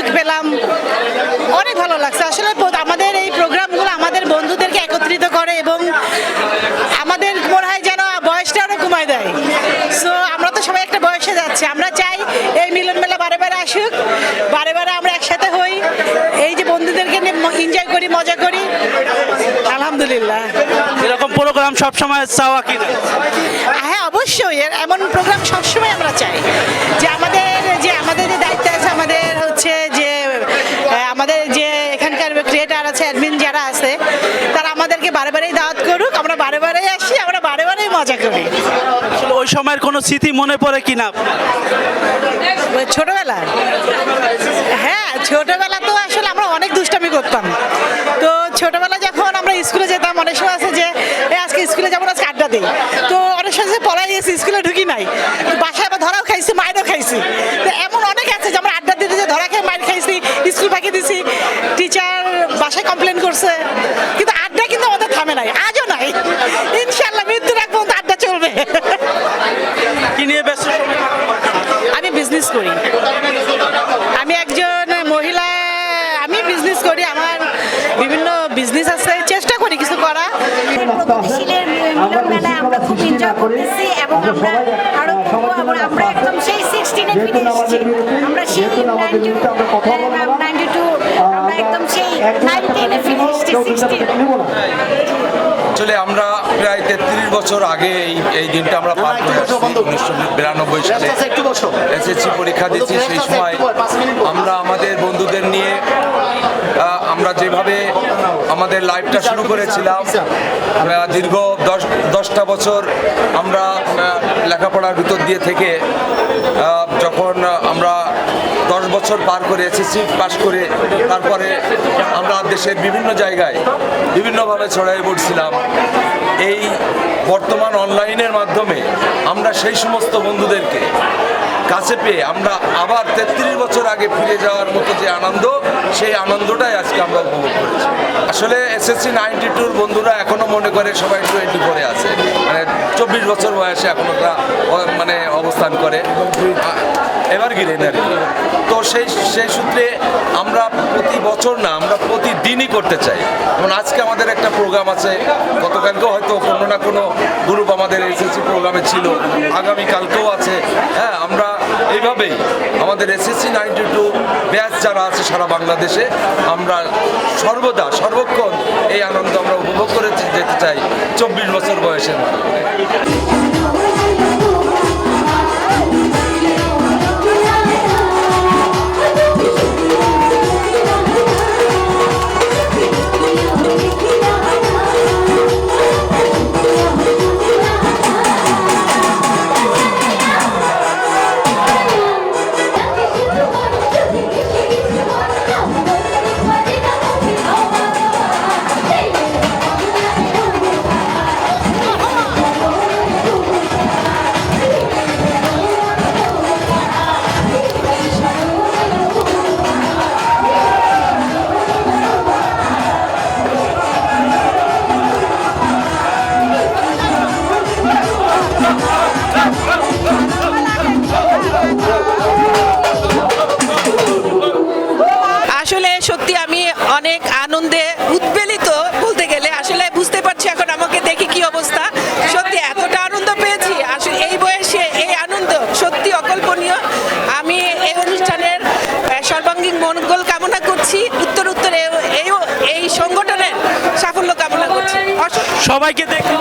বন্ধু পেলাম। অনেক ভালো লাগছে। আসলে আমাদের এই প্রোগ্রামগুলো আমাদের বন্ধুদেরকে একত্রিত করে এবং আমাদের মনে হয় যেন বয়সটা আরও কমায় দেয়। সো আমরা তো সবাই একটা বয়সে যাচ্ছি। আমরা চাই এই মিলন মেলা বারে বারে আসুক বারে বারে আমরা একসাথে হই। এই যে বন্ধুদেরকে নিয়ে এনজয় করি মজা করি। আলহামদুলিল্লাহ। এরকম প্রোগ্রাম সবসময় চাওয়া কিনা হ্যাঁ অবশ্যই। এমন প্রোগ্রাম সবসময় আমরা চাই যে আমাদের আমাদেরকে বারে বারেই দাওয়াত করুক আমরা বারে বারেই আসি আমরা বারে বারেই মজা করি। ওই সময়ের কোনো স্মৃতি মনে পড়ে কিনা? ছোটবেলা হ্যাঁ ছোটবেলা তো আসলে আমরা অনেক দুষ্টামি করতাম। তো ছোটবেলা যখন আমরা স্কুলে যেতাম অনেক সময় আছে যে "এ, আজকে স্কুলে যাব আজকে আড্ডা দিই। তো অনেক সময় পড়াই গেছি স্কুলে ঢুকি নাই। বাসায় আবার ধরাও খাইছি মায়েরও খাইছি। তো এমন অনেক আছে যে আমরা আড্ডা দিতে যে ধরা খেয়ে মায়ের খাইছি স্কুল ফাঁকি দিছি। টিচার বাসায় কমপ্লেন করছে কিন্তু আড্ডা কিন্তু আমাদের থামে নাই আজও নাই ইনশাল্লাহ মৃত্যুর আগ পর্যন্ত আড্ডা চলবে কি নিয়ে ব্যস্ত সময় কাটান? আমি বিজনেস করি আমি একজন মহিলা আমি বিজনেস করি আমার বিভিন্ন বিজনেস আছে চেষ্টা করি কিছু করা প্রগতিশীলের মিলন মেলায় আমরা খুব এনজয় করতেছি এবং আমরা আরও আমরা একদম সেই সিক্সটিনে ফিরে এসেছি। আমরা সেই নাইনটি নাইনটি টু আমরা একদম সেই নাইনটিনে ফিরে এসেছি সিক্সটিন আসলে আমরা প্রায় তেত্রিশ বছর আগে এই এই দিনটা আমরা পার উনিশশো বিরানব্বই সালে। এসএসসি পরীক্ষা দিচ্ছি সেই সময় আমরা আমাদের বন্ধুদের নিয়ে আমরা যেভাবে আমাদের লাইফটা শুরু করেছিলাম দীর্ঘ দশ, দশটা বছর আমরা লেখাপড়ার ভিতর দিয়ে থেকে যখন আমরা দশ বছর পার করে এসএসসি পাশ করে তারপরে আমরা দেশের বিভিন্ন জায়গায় বিভিন্নভাবে ছড়াই পড়ছিলাম। এই বর্তমান অনলাইনের মাধ্যমে আমরা সেই সমস্ত বন্ধুদেরকে কাছে পেয়ে আমরা আবার তেত্রিশ বছর আগে ফিরে যাওয়ার মতো যে আনন্দ, সেই আনন্দটাই আজকে আমরা উপভোগ করেছি। আসলে এসএসসি নাইনটি টুর বন্ধুরা এখনও মনে করে সবাই টোয়েন্টি ফোরে আছে। মানে চব্বিশ বছর বয়সে এখন ওরা মানে অবস্থান করে। আ- এবার গিরেন আর তো সেই সেই সূত্রে আমরা প্রতি বছর না, আমরা প্রতিদিনই করতে চাই। যেমন আজকে আমাদের একটা প্রোগ্রাম আছে, গতকালকেও হয়তো কোনো না কোনো গ্রুপ আমাদের এসএসসি প্রোগ্রামে ছিল, আগামীকালকেও আছে। হ্যাঁ আমরা এইভাবেই আমাদের এসএসসি নাইনটি টু ব্যাচ যারা আছে সারা বাংলাদেশে, আমরা সর্বদা, সর্বক্ষণ এই আনন্দ আমরা উপভোগ করে যেতে চাই চব্বিশ বছর বয়সের সবাইকে দেখে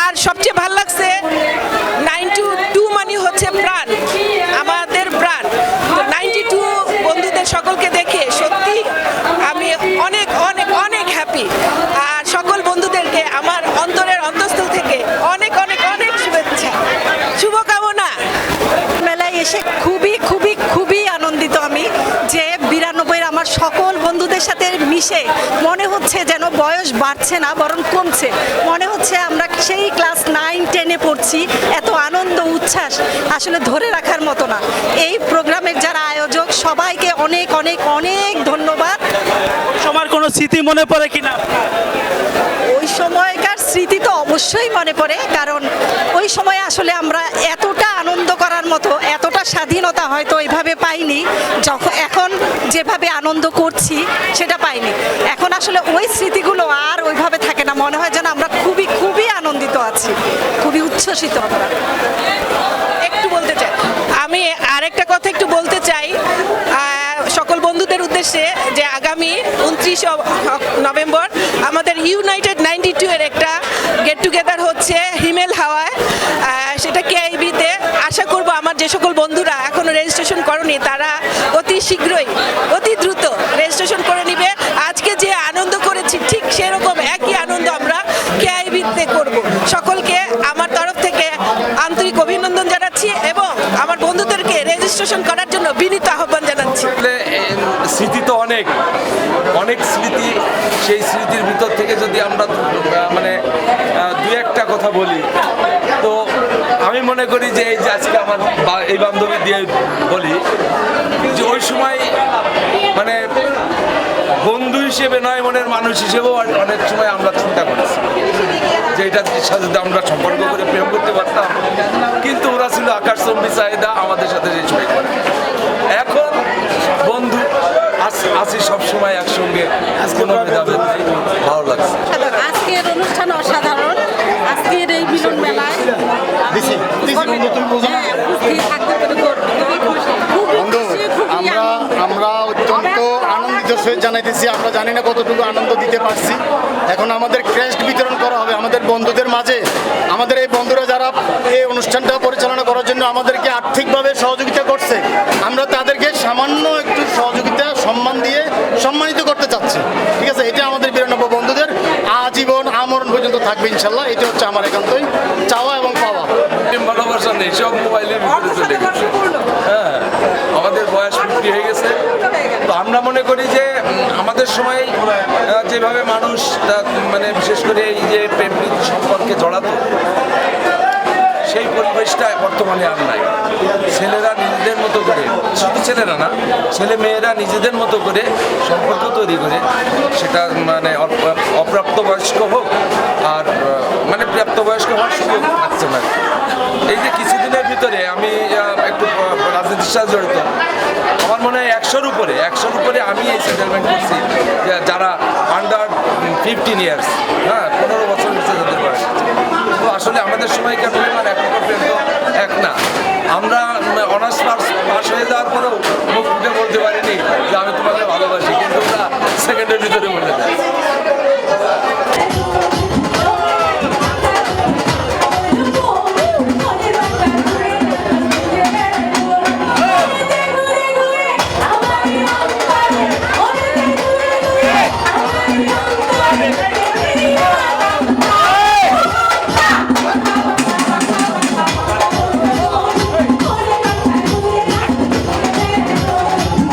আর সবচেয়ে ভালো লাগছে নাইনটি টু মানে হচ্ছে প্রাণ আমাদের প্রাণ তো নাইনটি টু বন্ধুদের সকলকে দেখে সত্যি আমি অনেক অনেক অনেক হ্যাপি আর সকল বন্ধুদেরকে আমার অন্তরের অন্তঃস্থল থেকে অনেক অনেক অনেক শুভেচ্ছা শুভকামনা মেলায় এসে খুবই খুবই খুবই আনন্দিত আমি যে বিরানব্বইয়ের আমার সকল বন্ধুদের সাথে মিশে। মনে হচ্ছে যেন বয়স বাড়ছে না বরং কমছে। মনে হচ্ছে আমরা সেই ক্লাস নাইন টেনে পড়ছি এত আনন্দ উচ্ছ্বাস আসলে ধরে রাখার মতো না। এই প্রোগ্রামের যারা আয়োজক সবাইকে অনেক অনেক অনেক ধন্যবাদ। সময়ের কোনো স্মৃতি মনে পড়ে কিনা? ওই সময়কার স্মৃতি তো অবশ্যই মনে পড়ে কারণ ওই সময় আসলে আমরা এতটা আনন্দ করার মতো এতটা স্বাধীনতা হয়তো এইভাবে যখন এখন যেভাবে আনন্দ করছি সেটা পাইনি। এখন আসলে ওই স্মৃতিগুলো আর ওইভাবে থাকে না। মনে হয় যেন আমরা খুবই খুবই আনন্দিত আছি। খুবই উচ্ছ্বসিত আমরা। একটু বলতে চাই। আমি আরেকটা কথা একটু বলতে চাই। সকল বন্ধুদের উদ্দেশ্যে যে আগামী উনত্রিশ নভেম্বর আমাদের ইউনাইটেড নাইনটি টু এর একটা গেট টুগেদার হচ্ছে হিমেল হাওয়ায়। আহ, সেটা কেআইবিতে আশা করব আমার যে সকল বন্ধুরা এখনও রেজিস্ট্রেশন করনি, তারা অতি শীঘ্রই, অতি দ্রুত রেজিস্ট্রেশন করে নিবে। আজকে যে আনন্দ করেছি, ঠিক সেরকম একই আনন্দ আমরা কেআইবিতে করব। সকলকে আমার তরফ থেকে আন্তরিক অভিনন্দন জানাচ্ছি এবং আমার বন্ধুদেরকে রেজিস্ট্রেশন করার জন্য বিনীত আহ্বান জানাচ্ছি। স্মৃতি তো অনেক। অনেক স্মৃতি, সেই স্মৃতির ভিতর থেকে যদি আমরা মানে দু একটা কথা বলি মনে করি যে এই যে আজকে আমার এই বান্ধবী দিয়ে বলি যে ওই সময় মানে বন্ধু হিসেবে নয় মনের মানুষ হিসেবেও অনেক সময় আমরা চিন্তা করেছি যে এটার সাথে আমরা সম্পর্ক করে প্রেম করতে পারতাম। কিন্তু ওরা ছিল আকাশচম্বী চাহিদা আমাদের সাথে যে ছয় করে। এখন বন্ধু আস- আছি সবসময় একসঙ্গে। কোনো ভেদাভেদ নেই ভালো লাগছে আজকের অনুষ্ঠান অসাধারণ আজকের এই মিলন মেলায় হ্যাঁ, উপস্থিত থাকতে পেরে গর্বিত। খুবই বন্ধু খুশি, খুবই আমরা আনন্দ। আমরা অত্যন্ত আনন্দিত সহিত জানাইতেছি আমরা জানি না কতটুকু আনন্দ দিতে পারছি। এখন আমাদের ক্রেস্ট বিতরণ করা হবে আমাদের বন্ধুদের মাঝে। আমাদের এই বন্ধুরা যারা এই অনুষ্ঠানটা পরিচালনা করার জন্য আমাদেরকে আর্থিকভাবে সহযোগিতা করছে, আমরা তাদেরকে সামান্য একটু সহযোগিতা, সম্মান দিয়ে সম্মানিত করতে চাচ্ছি। ঠিক আছে, এটা আমাদের বিরানব্বই বন্ধুদের আজীবন আমরণ পর্যন্ত থাকবে ইনশাল্লাহ। এটা হচ্ছে আমার একান্তই চাওয়া এবং পাওয়া। মোবাইলের হ্যাঁ আমাদের বয়স হয়ে গেছে। তো আমরা মনে করি যে আমাদের সময় যেভাবে মানুষ মানে বিশেষ করে এই যে প্রেম সম্পর্কে জড়াতো, সেই পরিবেশটা বর্তমানে আর নাই। ছেলেরা নিজেদের মতো করে, শুধু ছেলেরা না, ছেলে মেয়েরা নিজেদের মতো করে সম্পর্ক তৈরি করে, সেটা মানে অপ- অপ্রাপ্তবয়স্ক হোক আর আহ, মানে প্রাপ্তবয়স্ক হওয়ার সুযোগ থাকছে না এই যে কিছুদিনের ভিতরে আমি আহ, একটু আহ, রাজনীতির সাথে জড়িত আমার মনে হয় একশোর উপরে একশোর উপরে আমি এই সেটেলমেন্ট করছি যারা আন্ডার ফিফটিন ইয়ার্স হ্যাঁ পনেরো বছর নিচে যাদের বয়স তো আসলে আমাদের সময়কার প্রেম আর এখনকার প্রেম তো এক না। আমরা অনার্স পাস পাস হয়ে যাওয়ার পরেও মুখ বলতে পারিনি যে আমি তোমাকে ভালোবাসি, কিন্তু ওরা সেকেন্ডের ভিতরে বলে দেয়।